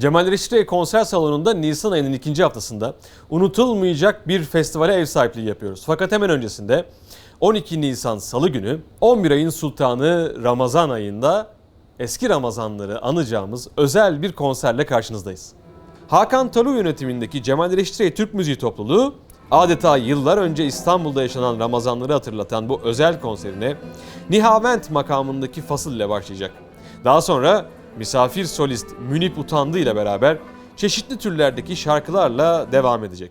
Cemal Reşit Rey konser salonunda Nisan ayının ikinci haftasında unutulmayacak bir festivale ev sahipliği yapıyoruz. Fakat hemen öncesinde 12 Nisan Salı günü 11 ayın sultanı Ramazan ayında eski Ramazanları anacağımız özel bir konserle karşınızdayız. Hakan Talu yönetimindeki Cemal Reşit Rey Türk Müziği Topluluğu adeta yıllar önce İstanbul'da yaşanan Ramazanları hatırlatan bu özel konserine Nihavent makamındaki fasıl ile başlayacak. Daha sonra misafir solist Münip Utandı ile beraber çeşitli türlerdeki şarkılarla devam edecek.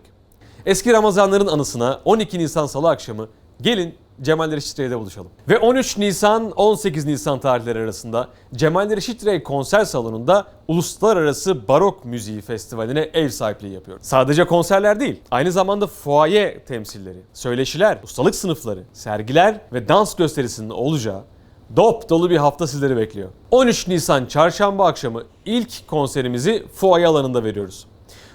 Eski Ramazanların anısına 12 Nisan Salı akşamı gelin Cemal Reşit Rey'de buluşalım. Ve 13 Nisan 18 Nisan tarihleri arasında Cemal Reşit Rey konser salonunda Uluslararası Barok Müziği Festivali'ne ev sahipliği yapıyor. Sadece konserler değil, aynı zamanda fuaye temsilleri, söyleşiler, ustalık sınıfları, sergiler ve dans gösterisinin olacağı dop dolu bir hafta sizleri bekliyor. 13 Nisan çarşamba akşamı ilk konserimizi fuaye alanında veriyoruz.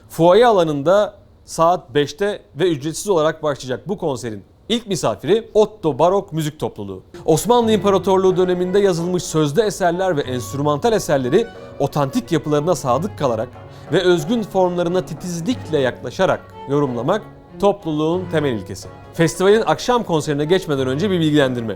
Fuaye alanında saat 5'te ve ücretsiz olarak başlayacak bu konserin ilk misafiri Otto Barok Müzik Topluluğu. Osmanlı İmparatorluğu döneminde yazılmış sözlü eserler ve enstrümantal eserleri otantik yapılarına sadık kalarak ve özgün formlarına titizlikle yaklaşarak yorumlamak topluluğun temel ilkesi. Festivalin akşam konserine geçmeden önce bir bilgilendirme.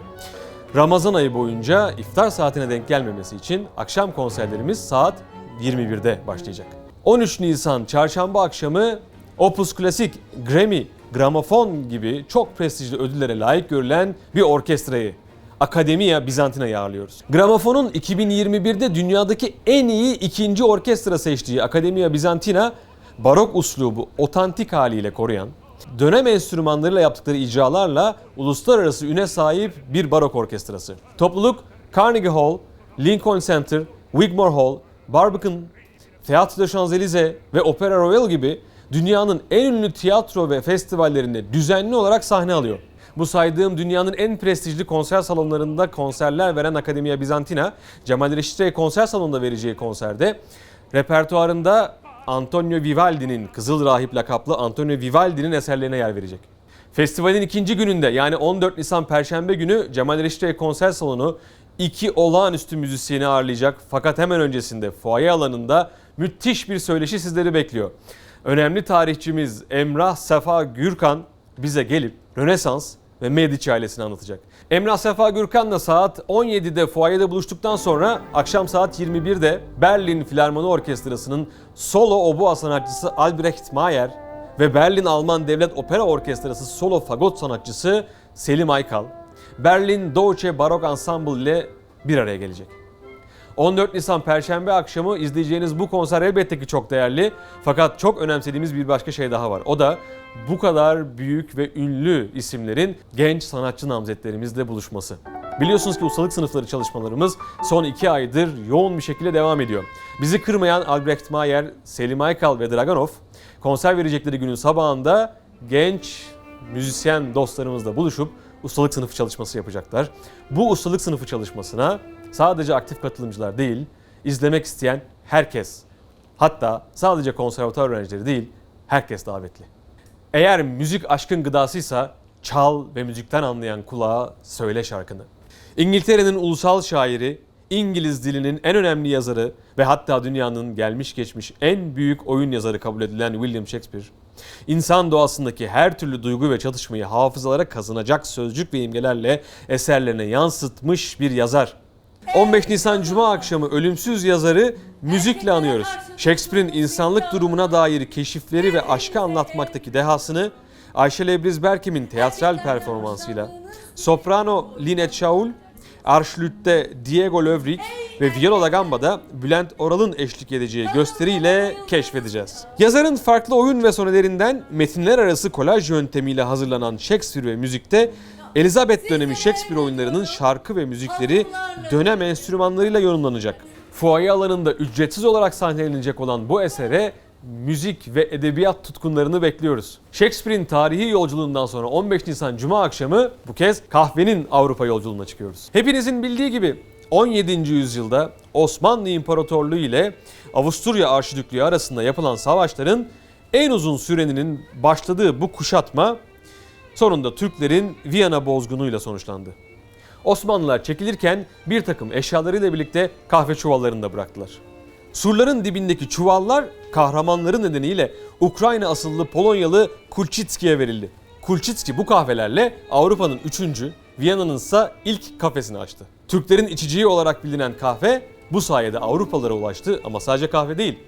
Ramazan ayı boyunca iftar saatine denk gelmemesi için akşam konserlerimiz saat 21'de başlayacak. 13 Nisan çarşamba akşamı Opus Klasik, Grammy, Gramofon gibi çok prestijli ödüllere layık görülen bir orkestrayı Akademia Bizantina'yı ağırlıyoruz. Gramofon'un 2021'de dünyadaki en iyi ikinci orkestra seçtiği Akademia Bizantina, barok uslubu otantik haliyle koruyan, dönem enstrümanlarıyla yaptıkları icralarla uluslararası üne sahip bir barok orkestrası. Topluluk Carnegie Hall, Lincoln Center, Wigmore Hall, Barbican, Théâtre de Champs-Élysées ve Opera Royal gibi dünyanın en ünlü tiyatro ve festivallerinde düzenli olarak sahne alıyor. Bu saydığım dünyanın en prestijli konser salonlarında konserler veren Akademia Bizantina, Cemal Reşit Rey konser salonunda vereceği konserde repertuarında Antonio Vivaldi'nin Kızıl Rahip lakaplı Antonio Vivaldi'nin eserlerine yer verecek. Festivalin ikinci gününde yani 14 Nisan Perşembe günü Cemal Reşit Rey konser salonu iki olağanüstü müzisyeni ağırlayacak. Fakat hemen öncesinde fuaye alanında müthiş bir söyleşi sizleri bekliyor. Önemli tarihçimiz Emrah Sefa Gürkan bize gelip Rönesans ve Medici ailesini anlatacak. Emrah Sefa Gürkan'la saat 17'de fuayede buluştuktan sonra akşam saat 21'de Berlin Filarmoni Orkestrası'nın solo oboa sanatçısı Albrecht Mayer ve Berlin Alman Devlet Opera Orkestrası solo fagot sanatçısı Selim Aykal, Berlin Deutsche Barok Ensemble ile bir araya gelecek. 14 Nisan Perşembe akşamı izleyeceğiniz bu konser elbette ki çok değerli. Fakat çok önemsediğimiz bir başka şey daha var. O da bu kadar büyük ve ünlü isimlerin genç sanatçı namzetlerimizle buluşması. Biliyorsunuz ki ustalık sınıfları çalışmalarımız son iki aydır yoğun bir şekilde devam ediyor. Bizi kırmayan Albrecht Mayer, Selim Aykal ve Draganov konser verecekleri günün sabahında genç müzisyen dostlarımızla buluşup ustalık sınıfı çalışması yapacaklar. Bu ustalık sınıfı çalışmasına sadece aktif katılımcılar değil, izlemek isteyen herkes, hatta sadece konservatuar öğrencileri değil, herkes davetli. Eğer müzik aşkın gıdasıysa çal ve müzikten anlayan kulağa söyle şarkını. İngiltere'nin ulusal şairi, İngiliz dilinin en önemli yazarı ve hatta dünyanın gelmiş geçmiş en büyük oyun yazarı kabul edilen William Shakespeare, insan doğasındaki her türlü duygu ve çatışmayı hafızalara kazanacak sözcük ve imgelerle eserlerine yansıtmış bir yazar. 15 Nisan Cuma akşamı ölümsüz yazarı müzikle anıyoruz. Shakespeare'in insanlık durumuna dair keşifleri ve aşkı anlatmaktaki dehasını Ayşe Lebriz Berkim'in teatral performansıyla, soprano Lynette Shaul, arşlütte Diego Lövrik ve Viola da Gamba'da Bülent Oral'ın eşlik edeceği gösteriyle keşfedeceğiz. Yazarın farklı oyun ve sonelerinden metinler arası kolaj yöntemiyle hazırlanan Shakespeare ve müzikte Elizabeth dönemi Shakespeare oyunlarının şarkı ve müzikleri dönem enstrümanlarıyla yorumlanacak. Fuaye alanında ücretsiz olarak sahnelenecek olan bu esere müzik ve edebiyat tutkunlarını bekliyoruz. Shakespeare'in tarihi yolculuğundan sonra 15 Nisan Cuma akşamı bu kez kahvenin Avrupa yolculuğuna çıkıyoruz. Hepinizin bildiği gibi 17. yüzyılda Osmanlı İmparatorluğu ile Avusturya Arşidüklüğü arasında yapılan savaşların en uzun süreninin başladığı bu kuşatma sonunda Türklerin Viyana bozgunuyla sonuçlandı. Osmanlılar çekilirken bir takım eşyalarıyla birlikte kahve çuvallarını da bıraktılar. Surların dibindeki çuvallar kahramanları nedeniyle Ukrayna asıllı Polonyalı Kulçitski'ye verildi. Kulçitski bu kahvelerle Avrupa'nın 3. Viyana'nın ise ilk kafesini açtı. Türklerin içeceği olarak bilinen kahve bu sayede Avrupalara ulaştı ama sadece kahve değil.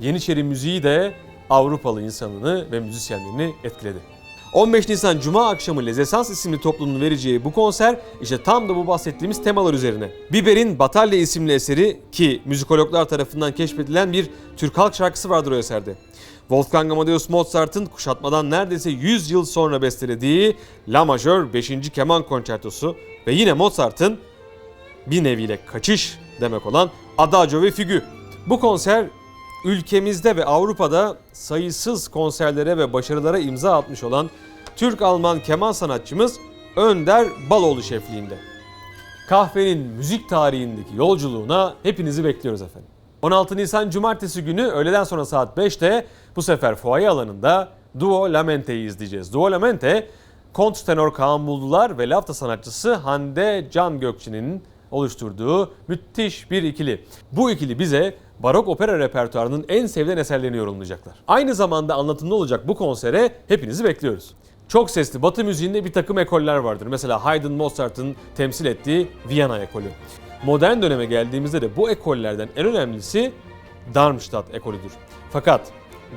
Yeniçeri müziği de Avrupalı insanını ve müzisyenlerini etkiledi. 15 Nisan Cuma akşamı Lezesans isimli toplumun vereceği bu konser işte tam da bu bahsettiğimiz temalar üzerine. Biber'in Batalya isimli eseri ki müzikologlar tarafından keşfedilen bir Türk halk şarkısı vardır o eserde. Wolfgang Amadeus Mozart'ın kuşatmadan neredeyse 100 yıl sonra bestelediği La Majör 5. Keman Konçertosu ve yine Mozart'ın bir neviyle kaçış demek olan Adagio ve Figü. Bu konser ülkemizde ve Avrupa'da sayısız konserlere ve başarılara imza atmış olan Türk-Alman keman sanatçımız Önder Baloğlu şefliğinde. Kahvenin müzik tarihindeki yolculuğuna hepinizi bekliyoruz efendim. 16 Nisan Cumartesi günü öğleden sonra saat 5'te bu sefer fuaye alanında Duo Lamente'yi izleyeceğiz. Duo Lamente, kont tenor Kaan Buldular ve lafta sanatçısı Hande Can Gökçe'nin oluşturduğu müthiş bir ikili. Bu ikili bize barok opera repertuarının en sevilen eserlerini yorumlayacaklar. Aynı zamanda anlatımlı olacak bu konsere hepinizi bekliyoruz. Çok sesli Batı müziğinde bir takım ekoller vardır. Mesela Haydn Mozart'ın temsil ettiği Viyana ekolü. Modern döneme geldiğimizde de bu ekollerden en önemlisi Darmstadt ekolüdür. Fakat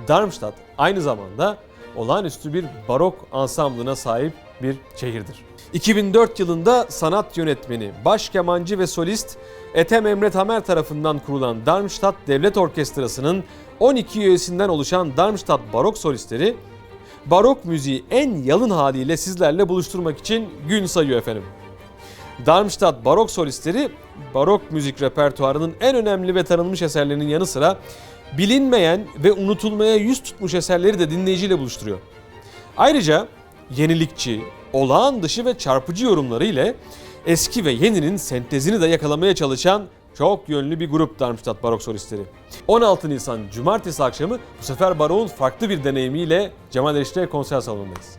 Darmstadt aynı zamanda olağanüstü bir barok ansamblına sahip bir şehirdir. 2004 yılında sanat yönetmeni, baş kemancı ve solist Ethem Emre Tamer tarafından kurulan Darmstadt Devlet Orkestrası'nın 12 üyesinden oluşan Darmstadt Barok Solistleri barok müziği en yalın haliyle sizlerle buluşturmak için gün sayıyor efendim. Darmstadt barok solistleri barok müzik repertuarının en önemli ve tanınmış eserlerinin yanı sıra bilinmeyen ve unutulmaya yüz tutmuş eserleri de dinleyiciyle buluşturuyor. Ayrıca yenilikçi, olağan dışı ve çarpıcı yorumları ile eski ve yeninin sentezini de yakalamaya çalışan çok yönlü bir grup Darmstadt Barok Solistleri. 16 Nisan Cumartesi akşamı bu sefer Barok'un farklı bir deneyimiyle Cemal Erişte konser salonundayız.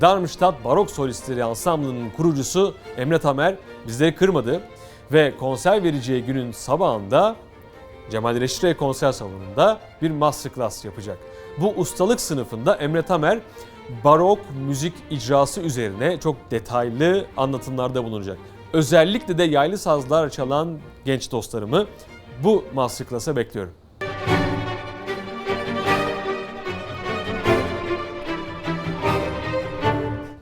Darmstadt Barok Solistleri Ansamblı'nın kurucusu Emre Tamer bizleri kırmadı ve konser vereceği günün sabahında Cemal Reşit'e konser salonunda bir masterclass yapacak. Bu ustalık sınıfında Emre Tamer barok müzik icrası üzerine çok detaylı anlatımlarda bulunacak. Özellikle de yaylı sazlar çalan genç dostlarımı bu masterclass'a bekliyorum.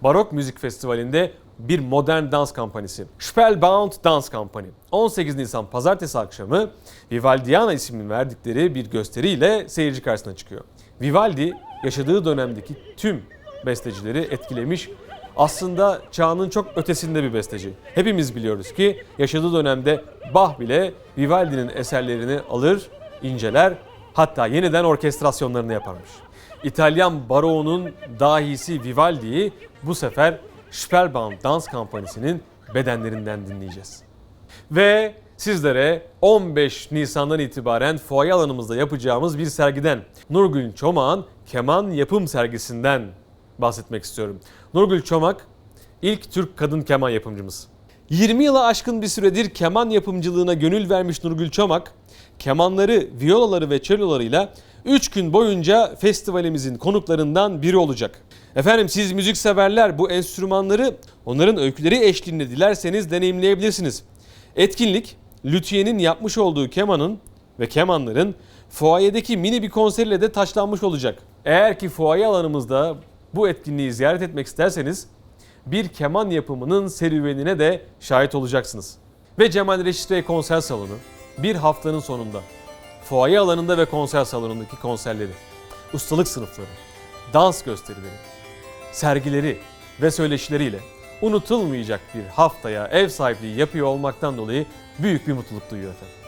Barok Müzik Festivali'nde bir modern dans kampanyası. Spellbound Dans Company. 18 Nisan pazartesi akşamı Vivaldiana ismini verdikleri bir gösteriyle seyirci karşısına çıkıyor. Vivaldi yaşadığı dönemdeki tüm bestecileri etkilemiş. Aslında çağının çok ötesinde bir besteci. Hepimiz biliyoruz ki yaşadığı dönemde Bach bile Vivaldi'nin eserlerini alır, inceler, hatta yeniden orkestrasyonlarını yaparmış. İtalyan baroğunun dahisi Vivaldi'yi bu sefer Spellbound Dans Kampanyası'nın bedenlerinden dinleyeceğiz. Ve sizlere 15 Nisan'dan itibaren fuaye alanımızda yapacağımız bir sergiden Nurgül Çomak'ın keman yapım sergisinden bahsetmek istiyorum. Nurgül Çomak ilk Türk kadın keman yapımcımız. 20 yıla aşkın bir süredir keman yapımcılığına gönül vermiş Nurgül Çomak, kemanları, viyolaları ve cellolarıyla 3 gün boyunca festivalimizin konuklarından biri olacak. Efendim siz müzikseverler bu enstrümanları onların öyküleri eşliğinde dilerseniz deneyimleyebilirsiniz. Etkinlik Lüthiye'nin yapmış olduğu kemanın ve kemanların fuayedeki mini bir konseriyle de taşlanmış olacak. Eğer ki fuaye alanımızda bu etkinliği ziyaret etmek isterseniz bir keman yapımının serüvenine de şahit olacaksınız. Ve Cemal Reşit Rey konser salonu bir haftanın sonunda fuaye alanında ve konser salonundaki konserleri, ustalık sınıfları, dans gösterileri, sergileri ve söyleşileriyle unutulmayacak bir haftaya ev sahipliği yapıyor olmaktan dolayı büyük bir mutluluk duyuyor efendim.